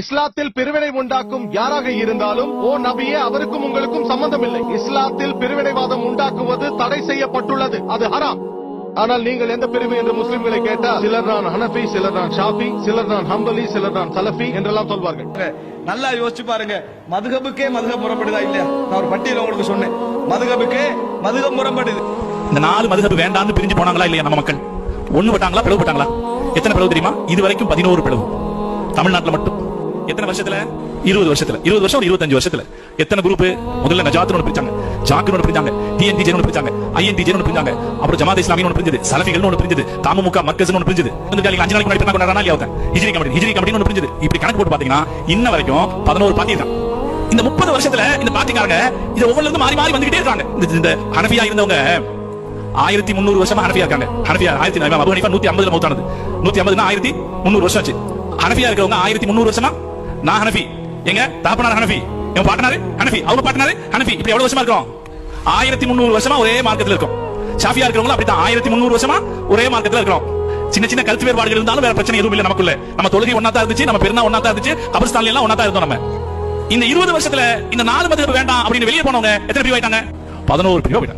இஸ்லாத்தில் பிரிவினை உண்டாக்கும் யாராக இருந்தாலும் ஓ நபியே அவருக்கும் உங்களுக்கும் சம்பந்தம் இல்லை இஸ்லாத்தில் பிரிவினைவாதம் உண்டாக்குவது தடை செய்யப்பட்டுள்ளது. அது ஹராம். ஆனால் நீங்கள் எந்த பிரிவு என்று முஸ்லிம்களை கேட்டால் சிலர் நான் ஹனபி சிலர் நான் ஷாஃபி சிலர் நான் ஹம்பலி சிலர் நான் சலஃபி என்றெல்லாம் சொல்வார்கள். நல்லா யோசிச்சு பாருங்க. மதுகபுக்கே மதுகம் முரண்படுதா இல்லையா? நான் ஒரு பட்டியல் உங்களுக்கு சொன்னேன். மதுகபுக்கே மதுகம் முரண்படுது இந்த நாலு மதுஹப் வேண்டாம்னு பிரிஞ்சு போனாங்களா இல்லையா நம்ம மக்கள்? ஒண்ணு பட்டாங்களா பிளவுபட்டாங்களா எத்தனை பிளவு தெரியுமா? இது வரைக்கும் பதினோரு பிளவு. தமிழ்நாட்டுல மட்டும். எத்தனை வருஷத்துல? இருபது வருஷத்துல. இருபது வருஷம் இருபத்தஞ்சு வருஷத்துல. எத்தனை குரூப் முதல்ல நஜாத்னு ஒன்று பிரிச்சாங்க. ஜாக்குன்னு ஒன்று டிஎன்டி ஒன்று பிரிச்சாங்க. ஐஎன்டி ஒன்று பிரிஞ்சாங்க அப்புறம் ஜமாத் இஸ்லாமின்னு ஒன்று பிரிஞ்சது. சலஃபிகள் ஒன்று பிரிஞ்சது. தாமுக மர்க்கஸ் ஒன்று பிரிஞ்சது. வந்து அஞ்சு நாளைக்கு முன்னாடி பண்ண கொண்டாடுறானா இல்லையா ஹிஜிரி கமிட்டி ஹிஜிரி கமிட்டி ஒன்று பிரிஞ்சது. இப்படி கணக்கு போட்டு பாத்தீங்கன்னா இன்ன வரைக்கும் பதினோரு பாத்தி தான். இந்த முப்பது வருஷத்துல இந்த பாத்திக்காரங்க இது ஒவ்வொரு மாறி மாறி வந்துகிட்டே இருக்காங்க. இந்த- இந்த ஹனஃபியா இருந்தவங்க ஆயிரத்தி முந்நூறு வருஷமா ஹனஃபியா இருக்காங்க. ஹனஃபியா ஆயிரத்தி அபு நூத்தி ஐம்பதுல மௌத்தானது. நூத்தி ஐம்பதுனா ஆயிரத்தி முந்நூறு வருஷம் ஆச்சு. ஹனஃபியா இருக்கிறவங்க ஆயிரத்தி முந்நூறு வருஷமா நான் ஹனஃபி. எங்க? தாப்பனார் ஹனஃபி. என் பாட்டனாரு? ஹனஃபி. அவங்க பாட்டனாரு? ஹனஃபி. இப்படி எவ்வளவு வருஷமா இருக்கோம்? ஆயிரத்தி முந்நூறு வருஷமா ஒரே மார்க்கத்தில் இருக்கும். ஷாஃபியா இருக்கிறவங்க அப்படித்தான். ஆயிரத்தி முந்நூறு வருஷமா ஒரே மார்க்கத்தில் இருக்கிறோம். சின்ன சின்ன கருத்து வேறுபாடுகள் இருந்தாலும் வேற பிரச்சனை எதுவும் இல்லை நமக்குள்ள. நம்ம தொழுகை ஒன்னா தான் இருந்துச்சு நம்ம பெருனா ஒன்னா தான் இருந்துச்சு கபர்ஸ்தான்ல எல்லாம் ஒன்னா தான் இருந்தோம் நம்ம. இந்த இருபது வருஷத்துல இந்த நாலு மதிப்பு வேண்டாம் அப்படின்னு வெளியே போனவங்க எத்தனை பிரிவு ஆயிட்டாங்க பதினோரு பிரிவு ஆயிட்டாங்க